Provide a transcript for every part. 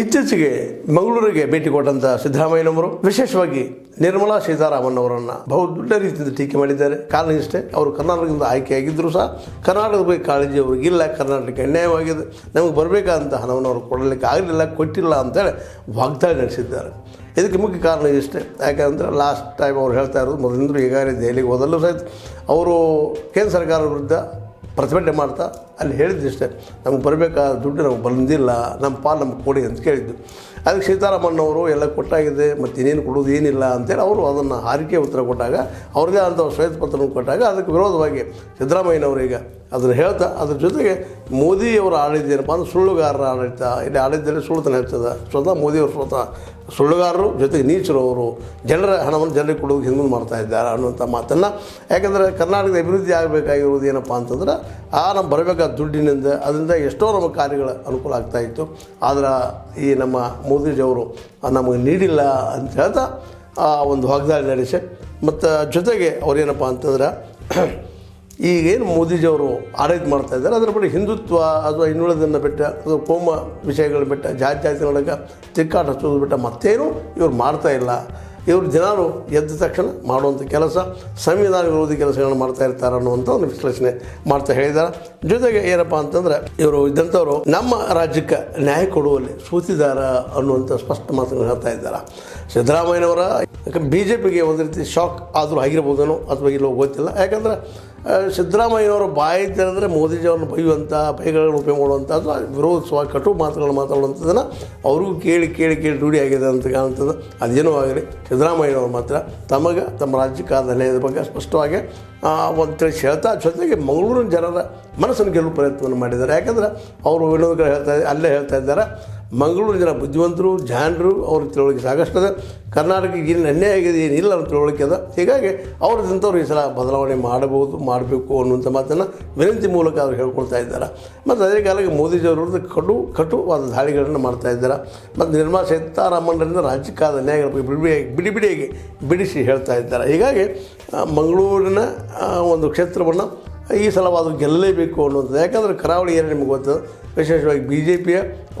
ಇತ್ತೀಚೆಗೆ ಮಂಗಳೂರಿಗೆ ಭೇಟಿ ಕೊಟ್ಟಂತಹ ಸಿದ್ದರಾಮಯ್ಯನವರು, ವಿಶೇಷವಾಗಿ ನಿರ್ಮಲಾ ಸೀತಾರಾಮನ್ ಅವರನ್ನ ಬಹು ದೊಡ್ಡ ರೀತಿಯಿಂದ ಟೀಕೆ ಮಾಡಿದ್ದಾರೆ. ಕಾರಣ ಇಷ್ಟೇ, ಅವರು ಕರ್ನಾಟಕದಿಂದ ಆಯ್ಕೆಯಾಗಿದ್ದರೂ ಸಹ ಕರ್ನಾಟಕದ ಬಗ್ಗೆ ಕಾಳಜಿ ಅವ್ರಿಗಿಲ್ಲ ಕರ್ನಾಟಕಕ್ಕೆ ಅನ್ಯಾಯವಾಗಿದೆ. ನಮಗೆ ಬರಬೇಕಾದಂಥ ಹಣವನ್ನು ಅವರು ಕೊಡಲಿಕ್ಕೆ ಆಗಲಿಲ್ಲ, ಕೊಟ್ಟಿಲ್ಲ ಅಂತೇಳಿ ವಾಗ್ದಾಳಿ ನಡೆಸಿದ್ದಾರೆ. ಇದಕ್ಕೆ ಮುಖ್ಯ ಕಾರಣ ಇಷ್ಟೇ. ಯಾಕಂದ್ರೆ ಲಾಸ್ಟ್ ಟೈಮ್ ಅವ್ರು ಹೇಳ್ತಾ ಇರೋದು ಮೊದಲಿಂದಲೂ ಈಗಾಗಲೇ ದೆಹಲಿಗೆ ಹೋದಲ್ಲೂ ಸಹಿತ ಅವರು ಕೇಂದ್ರ ಸರ್ಕಾರದ ವಿರುದ್ಧ ಪ್ರತಿಭಟನೆ ಮಾಡ್ತಾ ಅಲ್ಲಿ ಹೇಳಿದ್ದಿಷ್ಟೇ ನಮ್ಗೆ ಬರಬೇಕಾದ ದುಡ್ಡು ನಮ್ಗೆ ಬಂದಿಲ್ಲ, ನಮ್ಮ ಪಾಲು ನಮ್ಗೆ ಕೊಡಿ ಅಂತ ಕೇಳಿದ್ದು. ಅದಕ್ಕೆ ಸೀತಾರಾಮಣ್ಣವರು, ಎಲ್ಲ ಕೊಟ್ಟಾಗಿದೆ, ಮತ್ತು ಇನ್ನೇನು ಕೊಡೋದು ಏನಿಲ್ಲ ಅಂತೇಳಿ ಅವರು ಅದನ್ನು ಹಾರಿಕೆ ಉತ್ತರ ಕೊಟ್ಟಾಗ, ಅವ್ರದ್ದೇ ಆದಂಥ ಶ್ವೇತಪತ್ರವನ್ನು ಕೊಟ್ಟಾಗ ಅದಕ್ಕೆ ವಿರೋಧವಾಗಿ ಸಿದ್ದರಾಮಯ್ಯನವರು ಈಗ ಅದನ್ನು ಹೇಳ್ತಾ, ಅದ್ರ ಜೊತೆಗೆ ಮೋದಿಯವರ ಆಡಳಿತ ಏನಪ್ಪ ಅಂದ್ರೆ ಸುಳ್ಳುಗಾರರ ಆಡಳಿತ, ಇಲ್ಲಿ ಆಡಳಿತದಲ್ಲಿ ಸುಳ್ಳುತನ ಹೇಳ್ತದೆ ಸ್ವತಃ ಮೋದಿಯವರು ಸ್ವತಃ ಸುಳ್ಳುಗಾರರು, ಜೊತೆಗೆ ನೀಚರು ಅವರು ಜನರ ಹಣವನ್ನು ಜನರಿಗೆ ಕೊಡೋದಕ್ಕೆ ಹಿಂದೆ ಮಾಡ್ತಾ ಇದ್ದಾರೆ ಅನ್ನುವಂಥ ಮಾತನ್ನು. ಯಾಕಂದರೆ ಕರ್ನಾಟಕದ ಅಭಿವೃದ್ಧಿ ಆಗಬೇಕಾಗಿರುವುದು ಏನಪ್ಪ ಅಂತಂದ್ರೆ, ಆ ನಮ್ಮ ಬರಬೇಕಾದ ದುಡ್ಡಿನಿಂದ ಅದರಿಂದ ಎಷ್ಟೋ ನಮ್ಮ ಕಾರ್ಯಗಳ ಅನುಕೂಲ ಆಗ್ತಾ ಇತ್ತು. ಆದ್ರೆ ಈ ನಮ್ಮ ಮೋದಿಜಿಯವರು ನಮಗೆ ನೀಡಿಲ್ಲ ಅಂತ ಹೇಳ್ತಾ, ಆ, ಒಂದು ವಾಗ್ದಾಳಿ ನಡೆಸಿ. ಮತ್ತು ಜೊತೆಗೆ ಅವ್ರೇನಪ್ಪ ಅಂತಂದ್ರೆ ಈಗೇನು ಮೋದಿಜಿಯವರು ಆಡಳಿತ ಮಾಡ್ತಾ ಇದ್ದಾರೆ, ಅದರ ಬಳಿ ಹಿಂದುತ್ವ ಅಥವಾ ಇನ್ನುಳಿದನ್ನು ಬಿಟ್ಟ, ಅಥವಾ ಕೋಮ ವಿಷಯಗಳ ಬಿಟ್ಟ, ಜಾತಿ ಜಾತಿಗಳ ತಿಕ್ಕಾಟ ಹಚ್ಚೋದು ಬಿಟ್ಟ ಮತ್ತೇನು ಇವ್ರು ಮಾಡ್ತಾ ಇಲ್ಲ. ಇವರು ದಿನಾನು ಎದ್ದ ತಕ್ಷಣ ಮಾಡುವಂಥ ಕೆಲಸ, ಸಂವಿಧಾನ ವಿರೋಧಿ ಕೆಲಸಗಳನ್ನು ಮಾಡ್ತಾ ಇರ್ತಾರೆ ಅನ್ನುವಂಥ ಒಂದು ವಿಶ್ಲೇಷಣೆ ಮಾಡ್ತಾ ಹೇಳಿದ್ದಾರೆ. ಜೊತೆಗೆ ಏನಪ್ಪ ಅಂತಂದ್ರೆ, ಇವರು ಇದ್ದಂಥವರು ನಮ್ಮ ರಾಜ್ಯಕ್ಕೆ ನ್ಯಾಯ ಕೊಡುವಲ್ಲಿ ಸೂತಿದಾರ ಅನ್ನುವಂಥ ಸ್ಪಷ್ಟ ಮಾತುಗಳನ್ನು ಹೇಳ್ತಾ ಇದ್ದಾರೆ. ಸಿದ್ದರಾಮಯ್ಯನವರ ಬಿ ಜೆ ಪಿಗೆ ಒಂದು ರೀತಿ ಶಾಕ್ ಆದರೂ ಆಗಿರ್ಬೋದೇನೋ ಅಥವಾ ಇಲ್ಲೋ ಗೊತ್ತಿಲ್ಲ. ಯಾಕಂದ್ರೆ ಸಿದ್ದರಾಮಯ್ಯನವರು ಬಾಯಿ ತೆರೆದ್ರೆ ಮೋದಿಜಿಯವ್ರನ್ನ ಬೈಯುವಂಥ ಬೈಗಳನ್ನು ಉಪಯೋಗ ಮಾಡುವಂಥ ಅಥವಾ ವಿರೋಧಿಸುವ ಕಟು ಮಾತುಗಳನ್ನು ಮಾತಾಡುವಂಥದ್ದನ್ನು ಅವ್ರಿಗೂ ಕೇಳಿ ಕೇಳಿ ಕೇಳಿ ರೂಢಿಯಾಗಿದೆ ಅಂತ ಕಾಣ್ತದೆ. ಅದೇನೋ ಆಗಲಿ, ಸಿದ್ದರಾಮಯ್ಯನವರು ಮಾತ್ರ ತಮಗೆ, ತಮ್ಮ ರಾಜ್ಯಕ್ಕಾದ ನೆಲೆಯದ ಬಗ್ಗೆ ಸ್ಪಷ್ಟವಾಗಿ ಒಂದು ತಿಳಿಸಿ ಹೇಳ್ತಾ, ಜೊತೆಗೆ ಮಂಗಳೂರಿನ ಜನರ ಮನಸ್ಸನ್ನು ಗೆಲ್ಲುವ ಪ್ರಯತ್ನವನ್ನು ಮಾಡಿದ್ದಾರೆ. ಯಾಕಂದ್ರೆ ಅವರು ವಿನೋದ ಕಡೆ ಹೇಳ್ತಾ ಅಲ್ಲೇ ಹೇಳ್ತಾ ಇದ್ದಾರೆ. ಮಂಗಳೂರು ಜನ ಬುದ್ಧಿವಂತರು ಜಾಣರು ಅವ್ರ ತಿಳುವಳಿಕೆ ಸಾಕಷ್ಟು ಅದ. ಕರ್ನಾಟಕಕ್ಕೆ ಏನು ಅನ್ಯಾಯ ಆಗಿದೆ ಏನಿಲ್ಲ ಅವ್ರ ತಿಳುವಳಿಕೆ ಅದ. ಹೀಗಾಗಿ ಅವ್ರದ್ದಂಥವ್ರು ಈ ಸಲ ಬದಲಾವಣೆ ಮಾಡಬಹುದು, ಮಾಡಬೇಕು ಅನ್ನುವಂಥ ಮಾತನ್ನು ವಿನಂತಿ ಮೂಲಕ ಅವ್ರು ಹೇಳ್ಕೊಳ್ತಾ ಇದ್ದಾರೆ. ಮತ್ತು ಅದೇ ಕಾಲಕ್ಕೆ ಮೋದಿಜಿಯವ್ರ ಕಡು ಕಟು ಕಟುವಾದ ದಾಳಿಗಳನ್ನು ಮಾಡ್ತಾ ಇದ್ದಾರೆ. ಮತ್ತು ನಿರ್ಮಲಾ ಸೀತಾರಾಮನ್ರಿಂದ ರಾಜ್ಯಕ್ಕಾದ ಬಿಡಿ ಬಿಡಿ, ಬಿಡಿಯಾಗಿ ಬಿಡಿಸಿ ಹೇಳ್ತಾ ಇದ್ದಾರೆ. ಹೀಗಾಗಿ ಮಂಗಳೂರಿನ ಒಂದು ಕ್ಷೇತ್ರವನ್ನು ಈ ಸಲವಾದ ಗೆಲ್ಲಲೇಬೇಕು ಅನ್ನೋದು. ಯಾಕಂದರೆ ಕರಾವಳಿ ಏನು ನಿಮಗೆ ಗೊತ್ತು, ವಿಶೇಷವಾಗಿ ಬಿ ಜೆ ಪಿಯ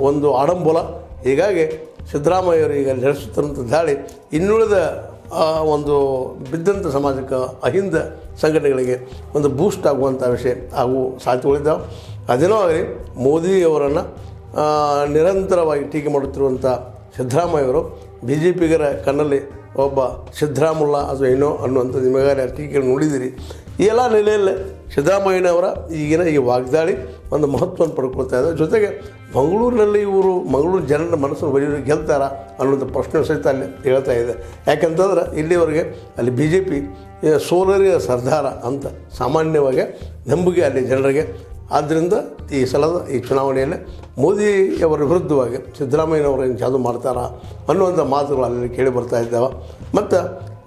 ಒಂದು ಆಡಂಬಲ. ಹೀಗಾಗಿ ಸಿದ್ದರಾಮಯ್ಯವರು ಈಗ ನಡೆಸುತ್ತಿರುವಂಥ ದಾಳಿ ಇನ್ನುಳಿದ ಒಂದು ಬಿದ್ದಂಥ ಸಮಾಜಕ್ಕೆ ಅಹಿಂದ ಸಂಘಟನೆಗಳಿಗೆ ಒಂದು ಬೂಸ್ಟ್ ಆಗುವಂಥ ವಿಷಯ ಹಾಗೂ ಸಾಧ್ಯಗಳಿದ್ದಾವೆ ಅದೇನೋ ಆಗಲಿ ಮೋದಿಯವರನ್ನು ನಿರಂತರವಾಗಿ ಟೀಕೆ ಮಾಡುತ್ತಿರುವಂಥ ಸಿದ್ದರಾಮಯ್ಯವರು ಬಿ ಜೆ ಪಿಗರ ಕಣ್ಣಲ್ಲಿ ಒಬ್ಬ ಸಿದ್ದರಾಮುಲ್ಲ ಅಥವಾ ಏನೋ ಅನ್ನುವಂಥ ನಿಮಗಾರ ಅರ್ಟಿಕೆಗಳು ನೋಡಿದಿರಿ. ಈ ಎಲ್ಲ ನೆಲೆಯಲ್ಲೇ ಸಿದ್ದರಾಮಯ್ಯನವರ ಈಗಿನ ಈ ವಾಗ್ದಾಳಿ ಒಂದು ಮಹತ್ವವನ್ನು ಪಡ್ಕೊಳ್ತಾ ಇದ್ದಾರೆ ಜೊತೆಗೆ ಮಂಗಳೂರಿನಲ್ಲಿ ಇವರು ಮಂಗಳೂರು ಜನರ ಮನಸ್ಸು ಬರೆಯೋರು ಗೆಲ್ತಾರ ಅನ್ನೋಂಥ ಪ್ರಶ್ನೆ ಸಹಿತ ಅಲ್ಲಿ ಹೇಳ್ತಾ ಇದೆ. ಯಾಕಂತಂದ್ರೆ ಇಲ್ಲಿವರೆಗೆ ಅಲ್ಲಿ ಬಿ ಜೆ ಪಿ ಸೋಲರಿಯ ಸರ್ದಾರ ಅಂತ ಸಾಮಾನ್ಯವಾಗಿ ನಂಬಿಕೆ ಅಲ್ಲಿ ಜನರಿಗೆ ಆದ್ದರಿಂದ ಈ ಸಲದ ಈ ಚುನಾವಣೆಯಲ್ಲಿ ಮೋದಿಯವರ ವಿರುದ್ಧವಾಗಿ ಸಿದ್ದರಾಮಯ್ಯನವರು ಏನು ಜಾದು ಮಾಡ್ತಾರಾ ಅನ್ನುವಂಥ ಮಾತುಗಳು ಅಲ್ಲಿ ಕೇಳಿ ಬರ್ತಾ ಇದ್ದಾವೆ. ಮತ್ತು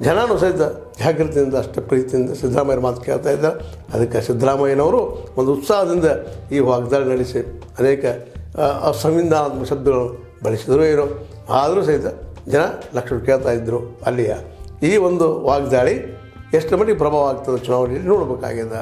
ಜನನೂ ಸಹಿತ ಜಾಗೃತಿಯಿಂದ ಅಷ್ಟೇ ಪ್ರೀತಿಯಿಂದ ಸಿದ್ದರಾಮಯ್ಯ ಮಾತು ಕೇಳ್ತಾ ಇದ್ದಾರೆ. ಅದಕ್ಕೆ ಸಿದ್ದರಾಮಯ್ಯನವರು ಒಂದು ಉತ್ಸಾಹದಿಂದ ಈ ವಾಗ್ದಾಳಿ ನಡೆಸಿ ಅನೇಕ ಸಂವಿಧಾನಾತ್ಮಕ ಶಬ್ದಗಳನ್ನು ಬಳಸಿದ್ರು ಏನೋ. ಆದರೂ ಸಹಿತ ಜನ ಲಕ್ಷ ಕೇಳ್ತಾ ಇದ್ದರು ಅಲ್ಲಿಯ ಈ ಒಂದು ವಾಗ್ದಾಳಿ ಎಷ್ಟು ಮಟ್ಟಿಗೆ ಪ್ರಭಾವ ಆಗ್ತದೆ ಚುನಾವಣೆಯಲ್ಲಿ ನೋಡಬೇಕಾಗಿದೆ.